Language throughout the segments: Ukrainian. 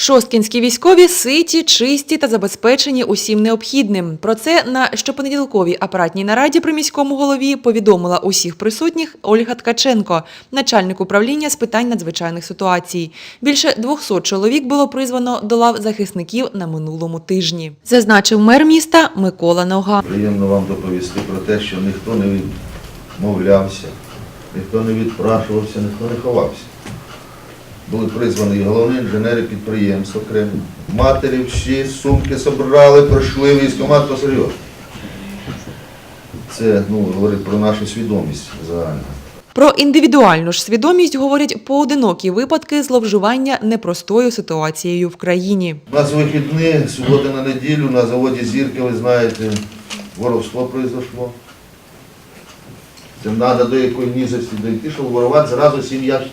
Шосткінські військові ситі, чисті та забезпечені усім необхідним. Про це на щопонеділковій апаратній нараді при міському голові повідомила усіх присутніх Ольга Ткаченко, начальник управління з питань надзвичайних ситуацій. Більше 200 чоловік було призвано до лав захисників на минулому тижні. Зазначив мер міста Микола Нога. Приємно вам доповісти про те, що ніхто не відмовлявся, ніхто не відпрашувався, ніхто не ховався. Були призвані головні інженери підприємств окремі. Матері всі сумки зібрали, пройшли військомат посерйозно. Це ну, говорить про нашу свідомість загальну. Про індивідуальну ж свідомість говорять поодинокі випадки зловживання непростою ситуацією в країні. У нас вихідні, суботи на неділю, на заводі зірки, ви знаєте, воровство произошло. Це треба до якої нізості дойти, щоб ворувати зразу 7 ящ...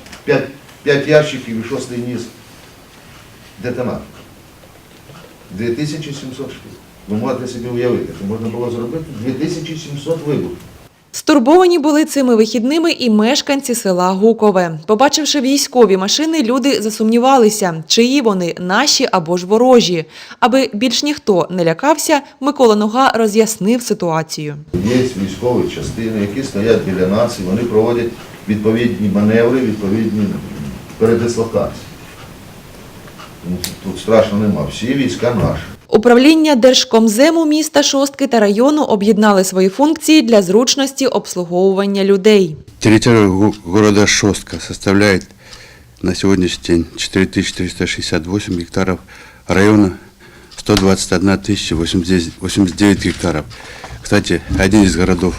5, 5 ящиків і шостий низ детонатор. 2700 штук. Ви можете собі уявити, це можна було зробити 2700 вибухів. Стурбовані були цими вихідними і мешканці села Гукове. Побачивши військові машини, люди засумнівалися, чиї вони наші або ж ворожі. Аби більш ніхто не лякався, Микола Нога роз'яснив ситуацію. Є військові частини, які стоять біля нас, і вони проводять відповідні маневри, відповідні передислокації. Тому Тут страшно нема. Всі війська наші. Управління Держкомзему міста Шостки та району об'єднали свої функції для зручності обслуговування людей. Территория го- города Шостка составляет на сегодняшний день 4368 гектаров, района 121 089 гектаров. Кстати, один из городов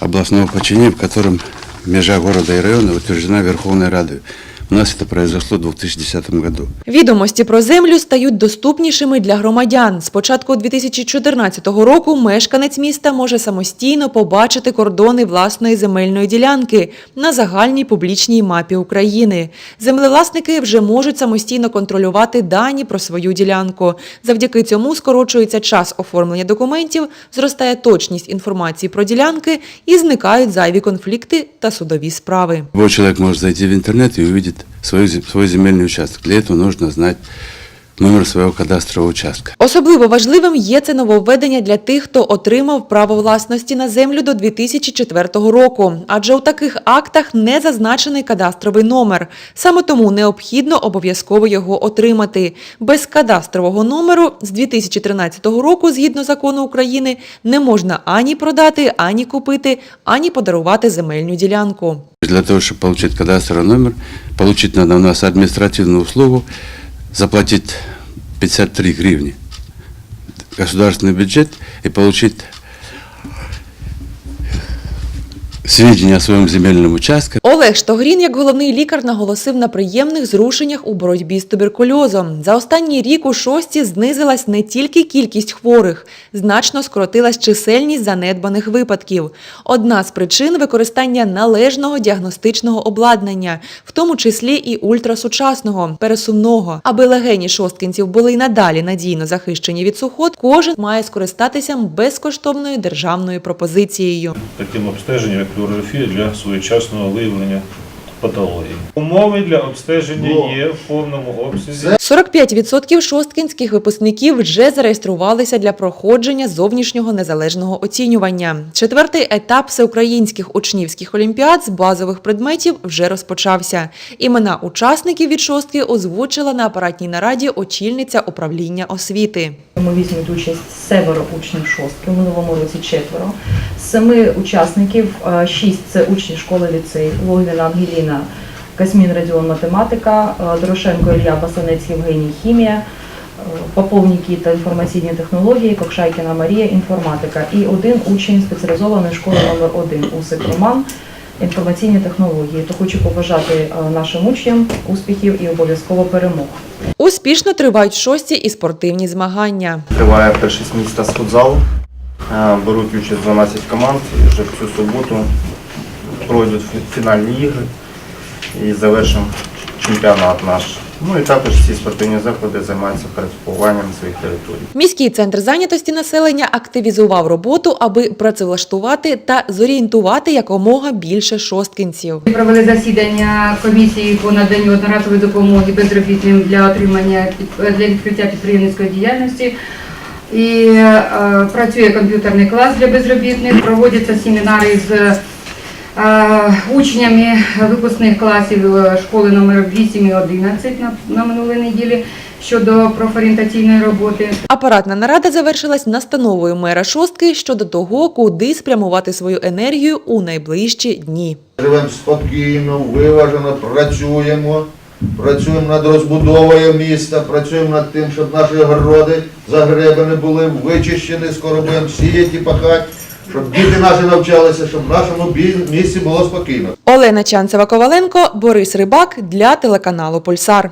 областного подчинения, в котором межа города и района утверждена Верховной Радой. У нас это произошло в 2010 году. Відомості про землю стають доступнішими для громадян. З початку 2014 року мешканець міста може самостійно побачити кордони власної земельної ділянки на загальній публічній мапі України. Землевласники вже можуть самостійно контролювати дані про свою ділянку. Завдяки цьому скорочується час оформлення документів, зростає точність інформації про ділянки і зникають зайві конфлікти та судові справи. Любой человек может зайти в интернет и увидит свой, земельный участок. Для этого нужно знать номер своего кадастрового участка. Особливо важливим є це нововведення для тих, хто отримав право власності на землю до 2004 року, адже у таких актах не зазначений кадастровий номер. Саме тому необхідно обов'язково його отримати. Без кадастрового номеру з 2013 року, згідно закону України, не можна ані продати, ані купити, ані подарувати земельну ділянку. Для того, чтобы получить кадастровый номер, надо у нас административную услугу, заплатить 53 гривни. Государственный бюджет и получить сведения о своем земельном участке. Олег Штогрін, як головний лікар, наголосив на приємних зрушеннях у боротьбі з туберкульозом. За останній рік у шості знизилась не тільки кількість хворих, значно скоротилась чисельність занедбаних випадків. Одна з причин використання належного діагностичного обладнання, в тому числі і ультрасучасного, пересувного. Аби легені шосткинців були й надалі надійно захищені від сухот, кожен має скористатися безкоштовною державною пропозицією. таким обстеженням, як флюорографія для своєчасного виявлення патології. Умови для обстеження є в повному обсязі. 45% шосткінських випускників вже зареєструвалися для проходження зовнішнього незалежного оцінювання. Четвертий етап всеукраїнських учнівських олімпіад з базових предметів вже розпочався. Імена учасників від шостки озвучила на апаратній нараді очільниця управління освіти. Ми візьмуть участь семеро учнів шостки, в минулому році четверо. З семи учасників шість це учні школи ліцей, Логвіна Ангеліна, Касмін Радіон математика, е, Дорошенко Ілля Басанець Євгеній хімія, е, Попов Нікіта інформаційні технології, Кокшайкіна Марія інформатика і один учень спеціалізованої школи номер 1 Усик Роман. Інформаційні технології, то хочу побажати е, нашим учням успіхів і обов'язково перемог. Успішно тривають шості і спортивні змагання. Триває першість міста з футзалу. Беруть участь 12 команд і вже в цю суботу пройдуть фінальні ігри і завершимо чемпіонат наш. Ну і також ці спортивні заклади займаються передпуванням своїх територій. Міський центр зайнятості населення активізував роботу, аби працевлаштувати та зорієнтувати якомога більше шосткинців. Провели засідання комісії по наданню одноразової допомоги безробітним для отримання для відкриття підприємницької діяльності. І е, працює комп'ютерний клас для безробітних, проводяться семінари з учнями випускних класів е, школи номер 8 і 11 на, на минулій неділі щодо профорієнтаційної роботи. Апаратна нарада завершилась настановою мера шостки щодо того, куди спрямувати свою енергію у найближчі дні. Живемо спокійно, виважено, працюємо. Працюємо над розбудовою міста, працюємо над тим, щоб наші городи загребені були вичищені, скоро будемо сіяти пахати, щоб діти наші навчалися, щоб в нашому місті було спокійно. Олена Чанцева Коваленко, Борис Рибак для телеканалу Пульсар.